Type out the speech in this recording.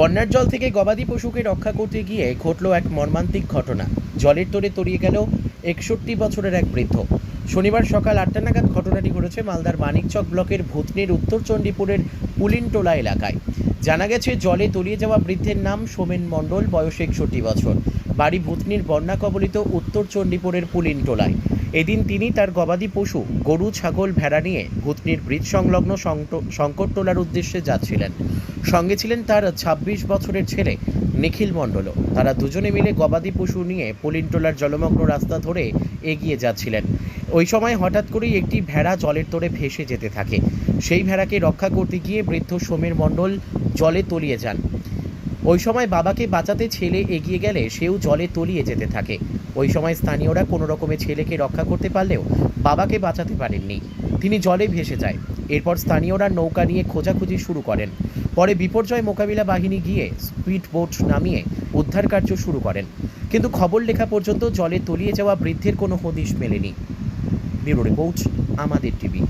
বন্যার জল থেকে গবাদি পশুকে রক্ষা করতে গিয়ে ঘটল এক মর্মান্তিক ঘটনা। জলের তোরে তলিয়ে গেল একষট্টি বছরের এক বৃদ্ধ। শনিবার সকাল আটটা নাগাদ ঘটনাটি ঘটেছে মালদার মানিকচক ব্লকের ভূতনির উত্তর চণ্ডীপুরের পুলিনটোলা এলাকায়। জানা গেছে, জলে তলিয়ে যাওয়া বৃদ্ধের নাম সোমেন মণ্ডল, বয়স একষট্টি বছর। বাড়ি ভূতনির বন্যা কবলিত উত্তর চণ্ডীপুরের পুলিনটোলায়। এদিন তিনি তার গবাদি পশু, গরু, ছাগল, ভেড়া নিয়ে ভূতনির ব্রিজ সংলগ্ন সংট- শঙ্করটোলার উদ্দেশ্যে যাচ্ছিলেন। সঙ্গে ছিলেন তার ২৬ বছরের ছেলে নিখিল মণ্ডলও তারা দুজনে মিলে গবাদি পশু নিয়ে পলিনটোলার জলমগ্ন রাস্তা ধরে এগিয়ে যাচ্ছিলেন। ওই সময় হঠাৎ করেই একটি ভেড়া জলের তোরে ভেসে যেতে থাকে। সেই ভেড়াকে রক্ষা করতে গিয়ে বৃদ্ধ সোমের মণ্ডল জলে তলিয়ে যান। ওই সময় বাবাকে বাঁচাতে ছেলে এগিয়ে গেলে সেও জলে তলিয়ে যেতে থাকে। ওই সময় স্থানীয়রা কোনো রকমে ছেলেকে রক্ষা করতে পারলেও বাবাকে বাঁচাতে পারেননি। তিনি জলে ভেসে যায়। এরপর স্থানীয়রা নৌকা নিয়ে খোঁজাখুঁজি শুরু করেন। পরে বিপর্যয় মোকাবিলা বাহিনী গিয়ে স্পিড বোট নামিয়ে উদ্ধার কার্য শুরু করেন। কিন্তু খবর লেখা পর্যন্ত জলে তলিয়ে যাওয়া বৃদ্ধের কোনো হদিশ মেলেনি। ব্যুরো রিপোর্ট, আমাদের টিভি।